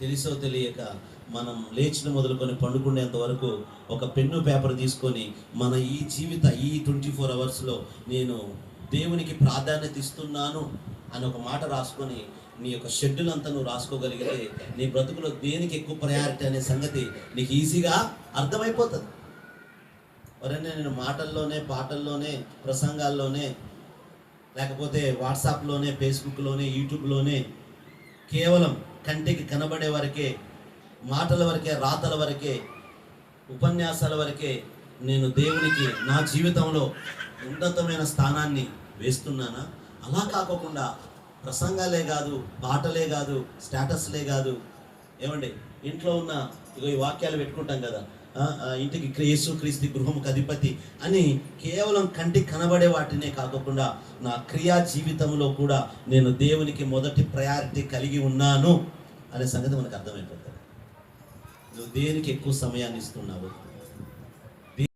తెలిసో తెలియక మనం లేచిన మొదలుకొని పండుకునేంత వరకు ఒక పెన్ను పేపర్ తీసుకొని మన ఈ జీవిత ఈ ట్వంటీ ఫోర్ అవర్స్లో నేను దేవునికి ప్రాధాన్యత ఇస్తున్నాను అని ఒక మాట రాసుకొని నీ యొక్క షెడ్యూల్ అంతా నువ్వు రాసుకోగలిగితే నీ బ్రతుకులో దేనికి ఎక్కువ ప్రయారిటీ అనే సంగతి నీకు ఈజీగా అర్థమైపోతుంది. ఎవరైనా నేను మాటల్లోనే పాటల్లోనే ప్రసంగాల్లోనే లేకపోతే వాట్సాప్లోనే ఫేస్బుక్లోనే యూట్యూబ్లోనే కేవలం కంటికి కనబడే వరకే మాటల వరకే రాతల వరకే ఉపన్యాసాల వరకే నేను దేవునికి నా జీవితంలో ఉన్నతమైన స్థానాన్ని వేస్తున్నానా? అలా కాకోకుండా ప్రసంగాలే కాదు పాటలే కాదు స్టేటస్లే కాదు. ఏమండి ఇంట్లో ఉన్న ఇగో ఈ వాక్యాలు పెట్టుకుంటాం కదా ఇంటికి క్రేసు క్రీస్తు గృహముకు అధిపతి అని కేవలం కంటికి కనబడే వాటినే కాకుండా నా క్రియా జీవితంలో కూడా నేను దేవునికి మొదటి ప్రయారిటీ కలిగి ఉన్నాను అనే సంగతి మనకు అర్థమైపోతుంది. నువ్వు దేనికి ఎక్కువ సమయాన్ని ఇస్తున్నావు?